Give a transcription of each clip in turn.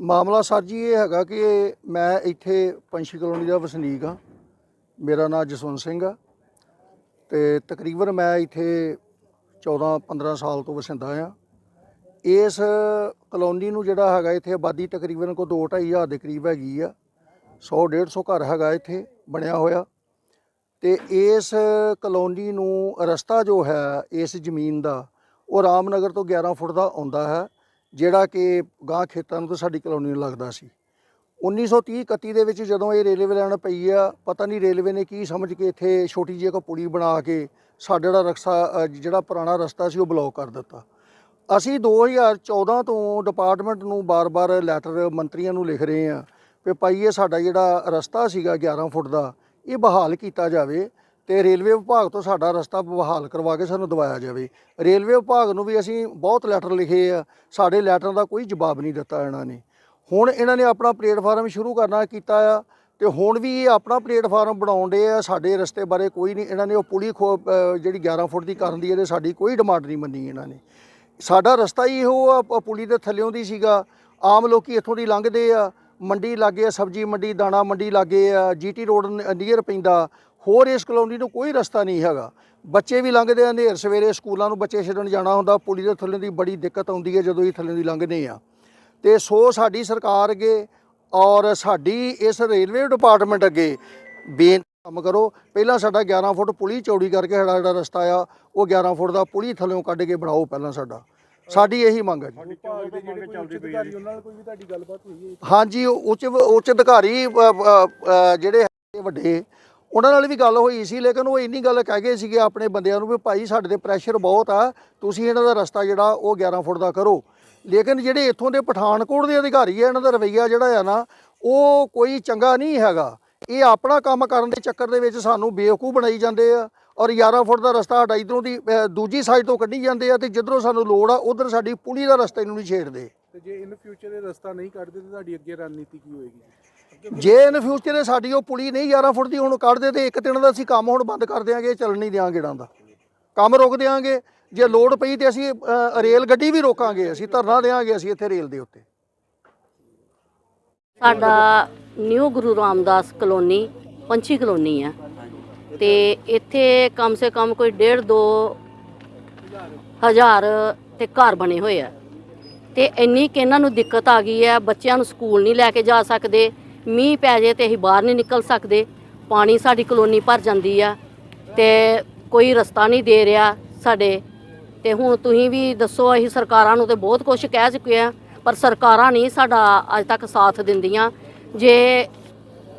ਮਾਮਲਾ ਸਰ ਜੀ ਇਹ ਹੈਗਾ ਕਿ ਮੈਂ ਇੱਥੇ ਪੰਛੀ ਕਲੋਨੀ ਦਾ ਵਸਨੀਕ ਆ ਮੇਰਾ ਨਾਮ ਜਸਵੰਤ ਸਿੰਘ ਆ ਤੇ ਤਕਰੀਬਨ ਮੈਂ ਇੱਥੇ 14 15 ਸਾਲ ਤੋਂ ਵਸਿੰਦਾ ਆ। ਇਸ ਕਲੋਨੀ ਨੂੰ ਜਿਹੜਾ ਹੈਗਾ ਇੱਥੇ ਆਬਾਦੀ ਤਕਰੀਬਨ ਕੋ 2 ਹਜ਼ਾਰ ਦੇ ਕਰੀਬ ਹੈਗੀ ਆ। 100 150 ਘਰ ਹੈਗਾ ਇੱਥੇ, ਬਣਿਆ ਹੋਇਆ। ਤੇ ਇਸ ਕਲੋਨੀ ਨੂੰ ਰਸਤਾ ਜੋ ਹੈ, ਇਸ ਜ਼ਮੀਨ ਦਾ, ਉਹ ਰਾਮਨਗਰ ਤੋਂ 11 ਫੁੱਟ ਦਾ ਆਉਂਦਾ ਹੈ। ਜਿਹੜਾ ਕਿ ਗਾਂ ਖੇਤਾਂ ਨੂੰ ਤਾਂ ਸਾਡੀ ਕਲੋਨੀ ਨੂੰ ਲੱਗਦਾ ਸੀ। 1930 31 ਦੇ ਵਿੱਚ ਜਦੋਂ ਇਹ ਰੇਲਵੇ ਲਾਈਨ ਪਈ ਆ, ਪਤਾ ਨਹੀਂ ਰੇਲਵੇ ਨੇ ਕੀ ਸਮਝ ਕੇ ਇੱਥੇ ਛੋਟੀ ਜਿਹੀ ਇੱਕ ਪੁਲੀ ਬਣਾ ਕੇ ਸਾਡਾ ਜਿਹੜਾ ਰਸਤਾ ਜਿਹੜਾ ਪੁਰਾਣਾ ਰਸਤਾ ਸੀ ਉਹ ਬਲੌਕ ਕਰ ਦਿੱਤਾ। ਅਸੀਂ 2014 ਤੋਂ ਡਿਪਾਰਟਮੈਂਟ ਨੂੰ ਬਾਰ-ਬਾਰ ਲੈਟਰ ਮੰਤਰੀਆਂ ਨੂੰ ਲਿਖ ਰਹੇ ਹਾਂ ਕਿ ਭਾਈ ਇਹ ਸਾਡਾ ਜਿਹੜਾ ਰਸਤਾ ਸੀਗਾ 11 ਫੁੱਟ ਦਾ, ਇਹ ਬਹਾਲ ਕੀਤਾ ਜਾਵੇ ਤੇ ਰੇਲਵੇ ਵਿਭਾਗ ਤੋਂ ਸਾਡਾ ਰਸਤਾ ਬਹਾਲ ਕਰਵਾ ਕੇ ਸਾਨੂੰ ਦਵਾਇਆ ਜਾਵੇ। ਰੇਲਵੇ ਵਿਭਾਗ ਨੂੰ ਵੀ ਅਸੀਂ ਬਹੁਤ ਲੈਟਰ ਲਿਖੇ ਆ, ਸਾਡੇ ਲੈਟਰਾਂ ਦਾ ਕੋਈ ਜਵਾਬ ਨਹੀਂ ਦਿੱਤਾ ਇਹਨਾਂ ਨੇ। ਹੁਣ ਇਹਨਾਂ ਨੇ ਆਪਣਾ ਪਲੇਟਫਾਰਮ ਸ਼ੁਰੂ ਕਰਨਾ ਕੀਤਾ ਆ ਤੇ ਹੁਣ ਵੀ ਇਹ ਆਪਣਾ ਪਲੇਟਫਾਰਮ ਬਣਾਉਣ ਦੇ ਆ, ਸਾਡੇ ਰਸਤੇ ਬਾਰੇ ਕੋਈ ਨਹੀਂ, ਇਹਨਾਂ ਨੇ ਉਹ ਪੁਲੀ ਖੋ ਜਿਹੜੀ 11 ਫੁੱਟ ਦੀ ਕਰਨ ਦੀ ਇਹਦੇ ਸਾਡੀ ਕੋਈ ਡਿਮਾਂਡ ਨਹੀਂ ਮੰਨੀ ਇਹਨਾਂ ਨੇ। ਸਾਡਾ ਰਸਤਾ ਹੀ ਇਹੋ ਪੁਲੀ ਦੇ ਥੱਲਿਓਂ ਦੀ ਸੀਗਾ। ਆਮ ਲੋਕੀ ਇੱਥੋਂ ਦੀ ਲੰਘਦੇ ਆ, ਮੰਡੀ ਲਾਗੇ ਆ, ਸਬਜੀ ਮੰਡੀ, ਦਾਣਾ ਮੰਡੀ ਲਾਗੇ ਆ ਜੀਟੀ ਰੋਡ ਨੀਅਰ ਪੈਂਦਾ। ਹੋਰ ਇਸ ਕਲੋਨੀ ਨੂੰ ਕੋਈ ਰਸਤਾ ਨਹੀਂ ਹੈਗਾ। ਬੱਚੇ ਵੀ ਲੰਘਦੇ ਆ। ਹਨੇਰ ਸਵੇਰੇ ਸਕੂਲਾਂ ਨੂੰ ਬੱਚੇ ਛੱਡਣ ਜਾਣਾ ਹੁੰਦਾ। ਪੁਲੀ ਦੇ ਥੱਲੇ ਦੀ ਬੜੀ ਦਿੱਕਤ ਆਉਂਦੀ ਹੈ ਜਦੋਂ ਇਹ ਥੱਲੇ ਦੀ ਲੰਘਦੇ ਆ। ਤੇ ਸੋ ਸਾਡੀ ਸਰਕਾਰ ਅੱਗੇ ਔਰ ਸਾਡੀ ਇਸ ਰੇਲਵੇ ਡਿਪਾਰਟਮੈਂਟ ਅੱਗੇ ਬੇਨ ਕੰਮ ਕਰੋ। ਪਹਿਲਾਂ ਸਾਡਾ 11 ਫੁੱਟ ਪੁਲੀ ਚੌੜੀ ਕਰਕੇ ਸਾਡਾ ਜਿਹੜਾ ਰਸਤਾ ਆ ਉਹ 11 ਫੁੱਟ ਦਾ ਪੁਲੀ ਥੱਲਿਓਂ ਕੱਢ ਕੇ ਬਣਾਓ ਪਹਿਲਾਂ ਸਾਡਾ। ਸਾਡੀ ਇਹੀ ਮੰਗ ਹੈ ਜੀ। ਹਾਂਜੀ ਉਹ ਉੱਚ ਉੱਚ ਅਧਿਕਾਰੀ ਜਿਹੜੇ ਹੈਗੇ ਵੱਡੇ ਉਹਨਾਂ ਨਾਲ ਵੀ ਗੱਲ ਹੋਈ ਸੀ, ਲੇਕਿਨ ਉਹ ਇੰਨੀ ਗੱਲ ਕਹਿ ਗਏ ਸੀਗੇ ਆਪਣੇ ਬੰਦਿਆਂ ਨੂੰ ਵੀ ਭਾਈ ਸਾਡੇ ਤੇ ਪ੍ਰੈਸ਼ਰ ਬਹੁਤ ਆ, ਤੁਸੀਂ ਇਹਨਾਂ ਦਾ ਰਸਤਾ ਜਿਹੜਾ ਉਹ 11 ਫੁੱਟ ਦਾ ਕਰੋ। ਲੇਕਿਨ ਜਿਹੜੇ ਇੱਥੋਂ ਦੇ ਪਠਾਨਕੋਟ ਦੇ ਅਧਿਕਾਰੀ ਆ, ਇਹਨਾਂ ਦਾ ਰਵੱਈਆ ਜਿਹੜਾ ਆ ਨਾ, ਉਹ ਕੋਈ ਚੰਗਾ ਨਹੀਂ ਹੈਗਾ। ਇਹ ਆਪਣਾ ਕੰਮ ਕਰਨ ਦੇ ਚੱਕਰ ਦੇ ਵਿੱਚ ਸਾਨੂੰ ਬੇਵਕੂਫ ਬਣਾਈ ਜਾਂਦੇ ਆ ਔਰ 11 ਫੁੱਟ ਦਾ ਰਸਤਾ ਸਾਡਾ ਇਧਰੋਂ ਦੀ ਦੂਜੀ ਸਾਈਡ ਤੋਂ ਕੱਢੀ ਜਾਂਦੇ ਆ ਤੇ ਜਿੱਧਰੋਂ ਸਾਨੂੰ ਲੋੜ ਆ, ਉਧਰ ਸਾਡੀ ਪੁਲੀ ਦਾ ਰਸਤਾ ਇਹਨੂੰ ਨਹੀਂ ਛੇੜਦੇ। ਤੇ ਜੇ ਇਨ ਫਿਊਚਰ ਇਹ ਰਸਤਾ ਨਹੀਂ ਕੱਢਦੇ ਤੇ ਤੁਹਾਡੀ ਅੱਗੇ ਰਣਨੀਤੀ ਕੀ ਹੋਏਗੀ? ਜੇ ਇਨ ਫਿਊਚਰ ਸਾਡੀ ਉਹ ਪੁਲੀ ਨਹੀਂ 11 ਫੁੱਟ ਦੀ ਹੁਣ ਕੱਢਦੇ ਤੇ ਇੱਕ ਦਿਨ ਦਾ ਅਸੀਂ ਕੰਮ ਹੁਣ ਬੰਦ ਕਰ ਦਿਆਂਗੇ, ਚੱਲਣ ਨਹੀਂ ਦਿਆਂਗੇ ਗੇੜਾਂ ਦਾ। ਕੰਮ ਰੋਕ ਦਿਆਂਗੇ, ਜੇ ਲੋਡ ਪਈ ਤੇ ਅਸੀਂ ਰੇਲ ਗੱਡੀ ਵੀ ਰੋਕਾਂਗੇ, ਅਸੀਂ ਧਰਨਾ ਦਿਆਂਗੇ ਅਸੀਂ ਇੱਥੇ ਰੇਲ ਦੇ ਉੱਤੇ। ਸਾਡਾ new Guru Ramdas colony, Panchhi colony ਆ। ਤੇ ਇੱਥੇ ਕਮ ਸੇ ਕਮ ਕੋਈ 1.5 2 ਹਜ਼ਾਰ ਤੇ ਘਰ ਬਣੇ ਹੋਏ ਆ। ਤੇ ਇੰਨੀ ਕਿ ਇਹਨਾਂ ਨੂੰ ਦਿੱਕਤ ਆ ਗਈ ਹੈ, ਬੱਚਿਆਂ ਨੂੰ ਸਕੂਲ ਨਹੀਂ ਲੈ ਕੇ ਜਾ ਸਕਦੇ ਮੀਂਹ ਪੈ ਜੇ ਤੇ ਅਸੀਂ ਬਾਹਰ ਨਹੀਂ ਨਿਕਲ ਸਕਦੇ, ਪਾਣੀ ਸਾਡੀ ਕਲੋਨੀ ਭਰ ਜਾਂਦੀ ਆ ਤੇ ਕੋਈ ਰਸਤਾ ਨਹੀਂ ਦੇ ਰਿਹਾ ਸਾਡੇ। ਤੇ ਹੁਣ ਤੁਸੀਂ ਵੀ ਦੱਸੋ, ਅਸੀਂ ਸਰਕਾਰਾਂ ਨੂੰ ਤੇ ਬਹੁਤ ਕੁਝ ਕਹਿ ਚੁੱਕੇ ਆ ਪਰ ਸਰਕਾਰਾਂ ਨਹੀਂ ਸਾਡਾ ਅੱਜ ਤੱਕ ਸਾਥ ਦਿੰਦੀਆਂ। ਜੇ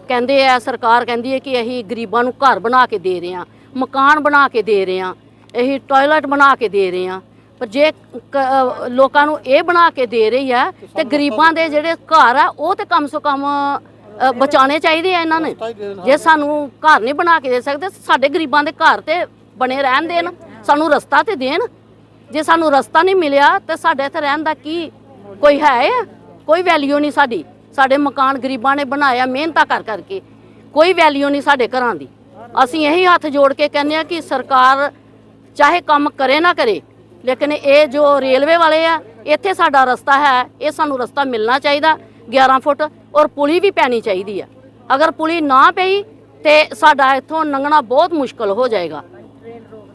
ਕਹਿੰਦੇ ਆ, ਸਰਕਾਰ ਕਹਿੰਦੀ ਹੈ ਕਿ ਅਸੀਂ ਗਰੀਬਾਂ ਨੂੰ ਘਰ ਬਣਾ ਕੇ ਦੇ ਰਹੇ ਹਾਂ, ਮਕਾਨ ਬਣਾ ਕੇ ਦੇ ਰਹੇ ਹਾਂ, ਅਸੀਂ ਟਾਇਲਟ ਬਣਾ ਕੇ ਦੇ ਰਹੇ ਹਾਂ। ਪਰ ਜੇ ਲੋਕਾਂ ਨੂੰ ਇਹ ਬਣਾ ਕੇ ਦੇ ਰਹੀ ਆ ਤੇ ਗਰੀਬਾਂ ਦੇ ਜਿਹੜੇ ਘਰ ਆ, ਉਹ ਤੇ ਕਮ ਸੋ ਕਮ ਅ, ਬਚਾਉਣੇ ਚਾਹੀਦੇ ਆ ਇਹਨਾਂ ਨੇ। ਜੇ ਸਾਨੂੰ ਘਰ ਨਹੀਂ ਬਣਾ ਕੇ ਦੇ ਸਕਦੇ ਸਾਡੇ ਗਰੀਬਾਂ ਦੇ ਘਰ ਤੇ ਬਣੇ ਰਹਿਣ ਦੇਣ ਸਾਨੂੰ ਰਸਤਾ ਤੇ ਦੇਣ। ਜੇ ਸਾਨੂੰ ਰਸਤਾ ਨਹੀਂ ਮਿਲਿਆ ਤੇ ਸਾਡੇ ਇੱਥੇ ਰਹਿਣ ਦਾ ਕੀ ਕੋਈ ਹੈ ਆ? ਕੋਈ ਵੈਲਿਊ ਨਹੀਂ ਸਾਡੀ। ਸਾਡੇ ਮਕਾਨ ਗਰੀਬਾਂ ਨੇ ਬਣਾਇਆ ਮਿਹਨਤਾਂ ਕਰ ਕਰਕੇ। ਕੋਈ ਵੈਲਿਊ ਨਹੀਂ ਸਾਡੇ ਘਰਾਂ ਦੀ। ਅਸੀਂ ਇਹੀ ਹੱਥ ਜੋੜ ਕੇ ਕਹਿੰਦੇ ਆ ਕਿ ਸਰਕਾਰ ਚਾਹੇ ਕੰਮ ਕਰੇ ਨਾ ਕਰੇ ਲੇਕਿਨ ਇਹ ਜੋ ਰੇਲਵੇ ਵਾਲੇ ਆ ਇੱਥੇ ਸਾਡਾ ਰਸਤਾ ਹੈ ਇਹ ਸਾਨੂੰ ਰਸਤਾ ਮਿਲਣਾ ਚਾਹੀਦਾ। 11 ਫੁੱਟ ਔਰ ਪੁਲੀ ਵੀ ਪੈਣੀ ਚਾਹੀਦੀ ਆ। ਅਗਰ ਪੁਲੀ ਨਾ ਪਈ ਤੇ ਸਾਡਾ ਇੱਥੋਂ ਲੰਘਣਾ ਬਹੁਤ ਮੁਸ਼ਕਲ ਹੋ ਜਾਏਗਾ।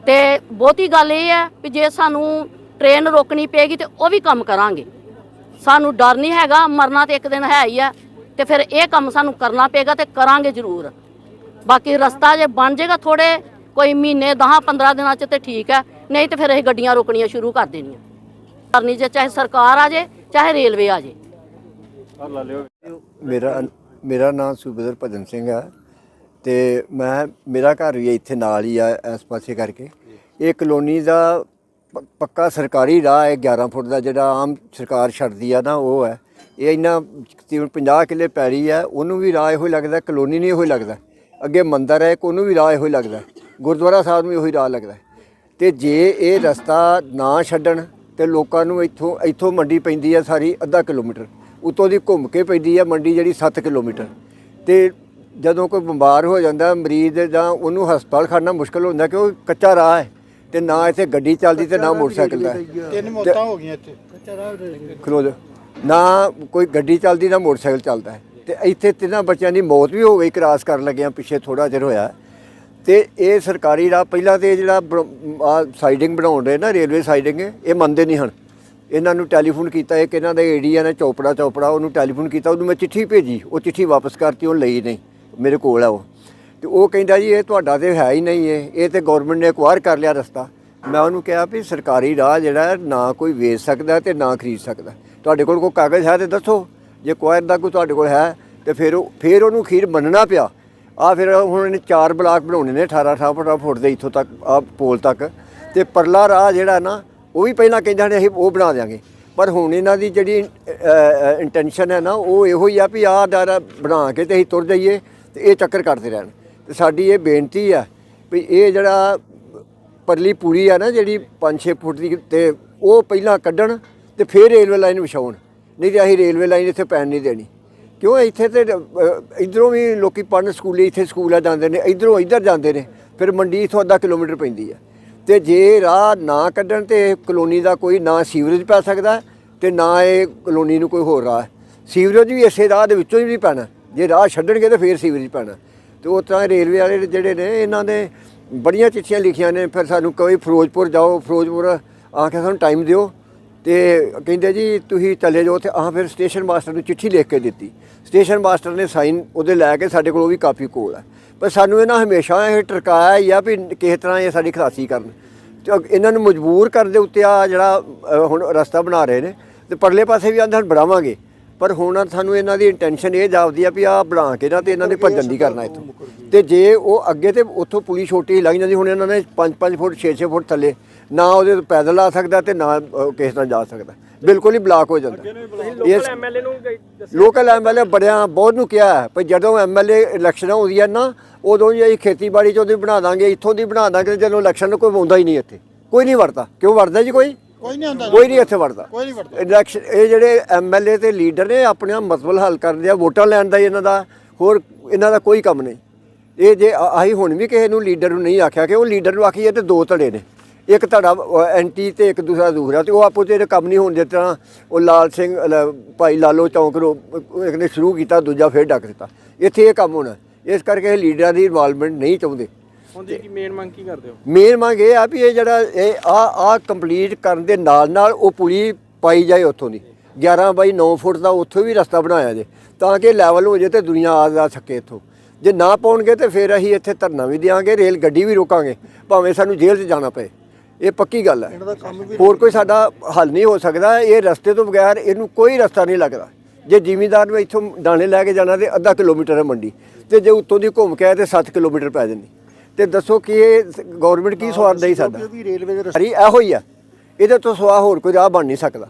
ਤੇ ਬਹੁਤੀ ਗੱਲ ਇਹ ਹੈ ਕਿ ਜੇ ਸਾਨੂੰ ਟ੍ਰੇਨ ਰੋਕਣੀ ਪਏਗੀ ਤੇ ਉਹ ਵੀ ਕੰਮ ਕਰਾਂਗੇ। ਸਾਨੂੰ ਡਰ ਨਹੀਂ ਹੈਗਾ, ਮਰਨਾ ਤੇ ਇੱਕ ਦਿਨ ਹੈ ਹੀ ਆ ਤੇ ਫਿਰ ਇਹ ਕੰਮ ਸਾਨੂੰ ਕਰਨਾ ਪਏਗਾ ਤੇ ਕਰਾਂਗੇ ਜ਼ਰੂਰ। ਬਾਕੀ ਰਸਤਾ ਜੇ ਬਣ ਜਾਏਗਾ ਥੋੜੇ ਕੋਈ ਮਹੀਨੇ 10 15 ਦਿਨਾਂ ਚ ਤੇ ਠੀਕ ਹੈ ਨਹੀਂ ਤੇ ਫਿਰ ਅਸੀਂ ਗੱਡੀਆਂ ਰੋਕਣੀਆਂ ਸ਼ੁਰੂ ਕਰ ਦੇਣੀਆਂ। ਕਰਨੀ ਜੇ ਚਾਹੇ ਸਰਕਾਰ ਆ ਜੇ, ਚਾਹੇ ਰੇਲਵੇ ਆ ਜੇ। ਮੇਰਾ ਮੇਰਾ ਨਾਮ ਸੂਬੇਦਰ ਭਜਨ ਸਿੰਘ ਹੈ ਤੇ ਮੈਂ, ਮੇਰਾ ਘਰ ਵੀ ਇੱਥੇ ਨਾਲ ਹੀ ਆ ਇਸ ਪਾਸੇ ਕਰਕੇ। ਇਹ ਕਲੋਨੀ ਦਾ ਪੱਕਾ ਸਰਕਾਰੀ ਰਾਹ ਹੈ 11 ਫੁੱਟ ਦਾ ਜਿਹੜਾ ਆਮ ਸਰਕਾਰ ਛੱਡਦੀ ਆ ਨਾ, ਉਹ ਹੈ। ਇਹ ਇੰਨਾ ਤਕਰੀਬਨ 50 ਕਿੱਲੇ ਪੈਰੀ ਹੈ ਉਹਨੂੰ ਵੀ ਰਾਹ ਇਹੋ ਹੀ ਲੱਗਦਾ, ਕਲੋਨੀ ਨਹੀਂ ਇਹੋ ਹੀ ਲੱਗਦਾ। ਅੱਗੇ ਮੰਦਰ ਹੈ, ਇੱਕ ਉਹਨੂੰ ਵੀ ਰਾਹ ਇਹੋ ਹੀ ਲੱਗਦਾ। ਗੁਰਦੁਆਰਾ ਸਾਹਿਬ ਨੂੰ ਵੀ ਇਹੋ ਹੀ ਰਾਹ ਲੱਗਦਾ। ਤੇ ਜੇ ਇਹ ਰਸਤਾ ਨਾ ਛੱਡਣ, ਤੇ ਲੋਕਾਂ ਨੂੰ ਇੱਥੋਂ ਇੱਥੋਂ ਮੰਡੀ ਪੈਂਦੀ ਹੈ ਸਾਰੀ ਅੱਧਾ ਕਿਲੋਮੀਟਰ। ਉਤੋਂ ਦੀ ਘੁੰਮ ਕੇ ਪੈਂਦੀ ਹੈ ਮੰਡੀ ਜਿਹੜੀ 7 ਕਿਲੋਮੀਟਰ। ਤੇ ਜਦੋਂ ਕੋਈ ਬਿਮਾਰ ਹੋ ਜਾਂਦਾ ਮਰੀਜ਼ ਜਾਂ ਉਹਨੂੰ ਹਸਪਤਾਲ ਖੜਨਾ ਮੁਸ਼ਕਲ ਹੁੰਦਾ ਕਿ ਉਹ ਕੱਚਾ ਰਾਹ ਹੈ ਤੇ ਨਾ ਇੱਥੇ ਗੱਡੀ ਚੱਲਦੀ ਤੇ ਨਾ ਮੋਟਰਸਾਈਕਲ ਦਾ। ਤਿੰਨ ਮੌਤਾਂ ਹੋ ਗਈਆਂ ਇੱਥੇ। ਖਲੋ ਜਾ। ਨਾ ਕੋਈ ਗੱਡੀ ਚੱਲਦੀ ਨਾ ਮੋਟਰਸਾਈਕਲ ਚੱਲਦਾ ਹੈ। ਤੇ ਇੱਥੇ ਤਿੰਨਾਂ ਬੱਚਿਆਂ ਦੀ ਮੌਤ ਵੀ ਹੋ ਗਈ ਕ੍ਰਾਸ ਕਰਨ ਲੱਗਿਆਂ ਪਿੱਛੇ ਥੋੜਾ ਚਿਰ ਹੋਇਆ। ਤੇ ਇਹ ਸਰਕਾਰੀ ਰਾਹ ਪਹਿਲਾਂ ਤੇ ਇਹ ਜਿਹੜਾ ਆ ਸਾਈਡਿੰਗ ਬਣਾਉਣ ਦੇ ਨਾ ਰੇਲਵੇ ਸਾਈਡਿੰਗ ਇਹ ਮੰਨਦੇ ਨਹੀਂ ਹਨ। ਇਹਨਾਂ ਨੂੰ ਟੈਲੀਫੋਨ ਕੀਤਾ, ਇੱਕ ਇਹਨਾਂ ਦਾ ਏਡੀਆ ਨੇ ਚੌਪੜਾ ਚੌਪੜਾ, ਉਹਨੂੰ ਟੈਲੀਫੋਨ ਕੀਤਾ, ਉਹਨੂੰ ਮੈਂ ਚਿੱਠੀ ਭੇਜੀ, ਉਹ ਚਿੱਠੀ ਵਾਪਸ ਕਰਤੀ, ਉਹ ਲਈ ਨਹੀਂ, ਮੇਰੇ ਕੋਲ ਆ ਉਹ। ਤੇ ਉਹ ਕਹਿੰਦਾ ਜੀ, ਇਹ ਤੁਹਾਡਾ ਤੇ ਹੈ ਹੀ ਨਹੀਂ ਇਹ ਇਹ ਤੇ ਗਵਰਨਮੈਂਟ ਨੇ ਅਕਵਾਇਰ ਕਰ ਲਿਆ ਰਸਤਾ। ਮੈਂ ਉਹਨੂੰ ਕਿਹਾ ਵੀ ਸਰਕਾਰੀ ਰਾਹ ਜਿਹੜਾ ਨਾ ਕੋਈ ਵੇਚ ਸਕਦਾ ਤੇ ਨਾ ਖਰੀਦ ਸਕਦਾ। ਤੁਹਾਡੇ ਕੋਲ ਕੋਈ ਕਾਗਜ਼ ਹੈ ਤੇ ਦੱਸੋ, ਜੇ ਅਕਵਾਇਰ ਦਾ ਕੋਈ ਤੁਹਾਡੇ ਕੋਲ ਹੈ, ਤੇ ਫਿਰ ਉਹ, ਫਿਰ ਉਹਨੂੰ ਖੀਰ ਮੰਨਣਾ ਪਿਆ। ਆ ਫਿਰ ਹੁਣ ਇਹਨੇ ਚਾਰ ਬਲਾਕ ਬਣਾਉਣੇ ਨੇ 18 18 ਫੁੱਟ ਦੇ ਇੱਥੋਂ ਤੱਕ ਆ ਪੋਲ ਤੱਕ। ਤੇ ਪਰਲਾ ਰਾਹ ਜਿਹੜਾ ਨਾ ਉਹ ਵੀ ਪਹਿਲਾਂ ਕਹਿੰਦੇ ਨੇ ਅਸੀਂ ਉਹ ਬਣਾ ਦਿਆਂਗੇ। ਪਰ ਹੁਣ ਇਹਨਾਂ ਦੀ ਜਿਹੜੀ ਇੰਟੈਂਸ਼ਨ ਹੈ ਨਾ ਉਹ ਇਹੋ ਹੀ ਆ ਵੀ ਆਹ ਦਾਰਾ ਬਣਾ ਕੇ ਤੇ ਅਸੀਂ ਤੁਰ ਜਾਈਏ ਤੇ ਇਹ ਚੱਕਰ ਕੱਟਦੇ ਰਹਿਣ। ਤੇ ਸਾਡੀ ਇਹ ਬੇਨਤੀ ਆ ਵੀ ਇਹ ਜਿਹੜਾ ਪਰਲੀ ਪੂਰੀ ਆ ਨਾ ਜਿਹੜੀ 5-6 ਫੁੱਟ ਦੀ ਤੇ ਉਹ ਪਹਿਲਾਂ ਕੱਢਣ ਤੇ ਫਿਰ ਰੇਲਵੇ ਲਾਈਨ ਵਿਛਾਉਣ। ਨਹੀਂ ਤੇ ਅਸੀਂ ਰੇਲਵੇ ਲਾਈਨ ਇੱਥੇ ਪੈਣ ਨਹੀਂ ਦੇਣੀ। ਕਿਉਂ ਇੱਥੇ ਤੇ ਅਹ, ਇੱਧਰੋਂ ਵੀ ਲੋਕੀ ਪੜਨ ਸਕੂਲੇ ਇੱਥੇ ਸਕੂਲ ਜਾਂਦੇ ਨੇ ਇੱਧਰੋਂ ਇੱਧਰ ਜਾਂਦੇ ਨੇ ਫਿਰ ਮੰਡੀ ਇੱਥੋਂ ਅੱਧਾ ਕਿਲੋਮੀਟਰ ਪੈਂਦੀ ਆ। ਤੇ ਜੇ ਰਾਹ ਨਾ ਕੱਢਣ ਤੇ ਕਲੋਨੀ ਦਾ ਕੋਈ ਨਾ ਸੀਵਰੇਜ ਪੈ ਸਕਦਾ ਤੇ ਨਾ ਇਹ ਕਲੋਨੀ ਨੂੰ ਕੋਈ ਹੋਰ ਰਾਹ ਸੀਵਰੇਜ ਵੀ ਇਸੇ ਰਾਹ ਦੇ ਵਿੱਚੋਂ ਹੀ ਵੀ ਪੈਣਾ ਜੇ ਰਾਹ ਛੱਡਣਗੇ ਤਾਂ ਫੇਰ ਸੀਵਰੇਜ ਪੈਣਾ ਤੇ ਉਹ ਤਰ੍ਹਾਂ ਰੇਲਵੇ ਵਾਲੇ ਜਿਹੜੇ ਨੇ, ਇਹਨਾਂ ਨੇ ਬੜੀਆਂ ਚਿੱਠੀਆਂ ਲਿਖੀਆਂ ਨੇ, ਫਿਰ ਸਾਨੂੰ ਕੋਈ ਫਿਰੋਜ਼ਪੁਰ ਜਾਓ, ਫਿਰੋਜ਼ਪੁਰ ਆ ਕੇ ਸਾਨੂੰ ਟਾਈਮ ਦਿਓ। ਤੇ ਕਹਿੰਦੇ ਜੀ ਤੁਸੀਂ ਚਲੇ ਜਾਓ ਤੇ ਆਹ ਫਿਰ ਸਟੇਸ਼ਨ ਮਾਸਟਰ ਨੂੰ ਚਿੱਠੀ ਲਿਖ ਕੇ ਦਿੱਤੀ। ਸਟੇਸ਼ਨ ਮਾਸਟਰ ਨੇ ਸਾਈਨ ਉਹਦੇ ਲੈ ਕੇ ਸਾਡੇ ਕੋਲ ਉਹ ਵੀ ਕਾਪੀ ਕੋਲ ਹੈ ਪਰ ਸਾਨੂੰ ਇਹਨਾਂ ਹਮੇਸ਼ਾ ਇਹ ਟਰਕਾਇਆ ਹੀ ਆ ਵੀ ਕਿਸੇ ਤਰ੍ਹਾਂ ਇਹ ਸਾਡੀ ਖਲਾਸੀ ਕਰਨ। ਤੇ ਇਹਨਾਂ ਨੂੰ ਮਜਬੂਰ ਕਰਨ ਦੇ ਉੱਤੇ ਆ ਜਿਹੜਾ ਹੁਣ ਰਸਤਾ ਬਣਾ ਰਹੇ ਨੇ। ਤੇ ਪਰਲੇ ਪਾਸੇ ਵੀ ਆਂਦੇ ਹਨ ਬਣਾਵਾਂਗੇ। ਪਰ ਹੁਣ ਸਾਨੂੰ ਇਹਨਾਂ ਦੀ ਇੰਟੈਂਸ਼ਨ ਇਹ ਜਾਪਦੀ ਆ ਵੀ ਆ ਬਣਾ ਕੇ ਨਾ ਤੇ ਇਹਨਾਂ ਨੇ ਭੱਜਣ ਦੀ ਕਰਨਾ ਇੱਥੋਂ। ਤੇ ਜੇ ਉਹ ਅੱਗੇ ਤੇ ਉੱਥੋਂ ਪੁਲੀ ਛੋਟੀ ਲੱਗ ਜਾਂਦੀ ਹੁਣ ਇਹਨਾਂ ਨੇ 5-5 ਫੁੱਟ 6-6 ਫੁੱਟ ਥੱਲੇ ਨਾ ਉਹਦੇ ਤੋਂ ਪੈਦਲ ਆ ਸਕਦਾ ਤੇ ਨਾ ਕਿਸੇ ਨਾਲ ਜਾ ਸਕਦਾ। ਬਿਲਕੁਲ ਹੀ ਬਲਾਕ ਹੋ ਜਾਂਦਾ। ਲੋਕਲ ਐਮਐਲਏ ਨੂੰ ਲੋਕਲ ਐਮਐਲਏ ਬੜਿਆਂ ਬਹੁਤ ਨੂੰ ਕਿਹਾ ਹੈ, ਪਰ ਜਦੋਂ ਐਮਐਲਏ ਇਲੈਕਸ਼ਨਾਂ ਹੁੰਦੀਆਂ ਨਾ ਉਦੋਂ ਹੀ ਅਸੀਂ ਖੇਤੀਬਾੜੀ ਚੋਂ ਦੀ ਬਣਾ ਦਾਂਗੇ ਇੱਥੋਂ ਦੀ ਬਣਾ ਦਾਂਗੇ ਜਦੋਂ ਇਲੈਕਸ਼ਨ ਕੋਈ ਆਉਂਦਾ ਹੀ ਨਹੀਂ ਇੱਥੇ। ਕੋਈ ਨਹੀਂ ਵੜਦਾ ਕਿਉਂ ਵੜਦਾ ਜੀ ਕੋਈ? ਕੋਈ ਨਹੀਂ ਹੁੰਦਾ ਕੋਈ ਨਹੀਂ ਇੱਥੇ ਵੜਦਾ। ਕੋਈ ਨਹੀਂ ਵੜਦਾ। ਇਲੈਕਸ਼ਨ ਇਹ ਜਿਹੜੇ ਐਮਐਲਏ ਤੇ ਲੀਡਰ ਨੇ ਆਪਣਾ ਮਸਲਾ ਹੱਲ ਕਰਦੇ ਆ ਵੋਟਾਂ ਲੈਣ ਦਾ ਇਹਨਾਂ ਦਾ ਹੋਰ ਇਹਨਾਂ ਦਾ ਕੋਈ ਕੰਮ ਨਹੀਂ। ਇਹ ਜੇ ਆਹੀ ਹੁਣ ਵੀ ਕਿਸੇ ਨੂੰ ਲੀਡਰ ਨੂੰ ਨਹੀਂ ਆਖਿਆ ਕਿ ਉਹ ਲੀਡਰ ਨੂੰ ਆਖੀਏ ਤੇ ਦੋ ਧੜੇ ਨੇ। ਇੱਕ ਧੜਾ ਐਂਟੀ ਤੇ ਇੱਕ ਦੂਸਰਾ ਦੂਸਰਾ ਤੇ ਉਹ ਆਪੋ ਤੇ ਕੰਮ ਨਹੀਂ ਹੋਣ ਦੇ ਤਰ੍ਹਾਂ ਉਹ ਲਾਲ ਸਿੰਘ ਭਾਈ ਲਾਲੋ ਚੌਂਕ ਨੂੰ ਇੱਕ ਨੇ ਸ਼ੁਰੂ ਕੀਤਾ ਦੂਜਾ ਫੇਰ ਡੱਕ ਦਿੱਤਾ। ਇੱਥੇ ਇਹ ਕੰਮ ਹੋਣਾ। ਇਸ ਕਰਕੇ ਇਹ ਲੀਡਰਾਂ ਦੀ ਇਨਵੋਲਵਮੈਂਟ ਨਹੀਂ ਚਾਹੁੰਦੇ। ਹੁਣ ਜੀ ਕੀ ਮੇਨ ਮੰਗ ਕੀ ਕਰਦੇ ਹੋ? ਮੇਨ ਮੰਗ ਇਹ ਆ ਵੀ ਇਹ ਜਿਹੜਾ ਇਹ ਆ ਆ ਕੰਪਲੀਟ ਕਰਨ ਦੇ ਨਾਲ ਨਾਲ ਉਹ ਪੁਲੀ ਪਾਈ ਜਾਏ ਉੱਥੋਂ ਦੀ। 11 ਬਾਈ 9 ਫੁੱਟ ਦਾ ਉੱਥੋਂ ਵੀ ਰਸਤਾ ਬਣਾਇਆ ਜੇ ਤਾਂ ਕਿ ਲੈਵਲ ਹੋ ਜੇ ਤੇ ਦੁਨੀਆ ਆ ਜਾ ਸਕੇ ਇੱਥੋਂ। ਜੇ ਨਾ ਪਾਉਣਗੇ ਤੇ ਫਿਰ ਅਸੀਂ ਇੱਥੇ ਧਰਨਾ ਵੀ ਦਿਆਂਗੇ ਰੇਲ ਗੱਡੀ ਵੀ ਰੋਕਾਂਗੇ ਭਾਵੇਂ ਸਾਨੂੰ ਜੇਲ੍ਹ 'ਚ ਜਾਣਾ ਪਏ। ਇਹ ਪੱਕੀ ਗੱਲ ਹੈ। ਹੋਰ ਕੋਈ ਸਾਡਾ ਹੱਲ ਨਹੀਂ ਹੋ ਸਕਦਾ। ਇਹ ਰਸਤੇ ਤੋਂ ਬਗੈਰ ਇਹਨੂੰ ਕੋਈ ਰਸਤਾ ਨਹੀਂ ਲੱਗਦਾ। ਜੇ ਜ਼ਿਮੀਂਦਾਰ ਨੂੰ ਇੱਥੋਂ ਦਾਣੇ ਲੈ ਕੇ ਜਾਣਾ ਤੇ ਅੱਧਾ ਕਿਲੋਮੀਟਰ ਹੈ ਮੰਡੀ ਤੇ ਜੇ ਉੱਤੋਂ ਦੀ ਘੁੰਮ ਕੇ ਆਏ ਤੇ 7 ਕਿਲੋਮੀਟਰ ਪੈ ਜਾਂਦੀ। ਤੇ ਦੱਸੋ ਕਿ ਇਹ ਗਵਰਨਮੈਂਟ ਕੀ ਸਵਾਦ ਦੇਈ ਸਾਡਾ? ਵੀ ਰੇਲਵੇ ਦੇ ਰਸਤੇ ਹਰੀ ਇਹੋ ਹੀ ਆ। ਇਹਦੇ ਤੋਂ ਸਵਾ ਹੋਰ ਕੋਈ ਰਾਹ ਬਣ ਨਹੀਂ ਸਕਦਾ।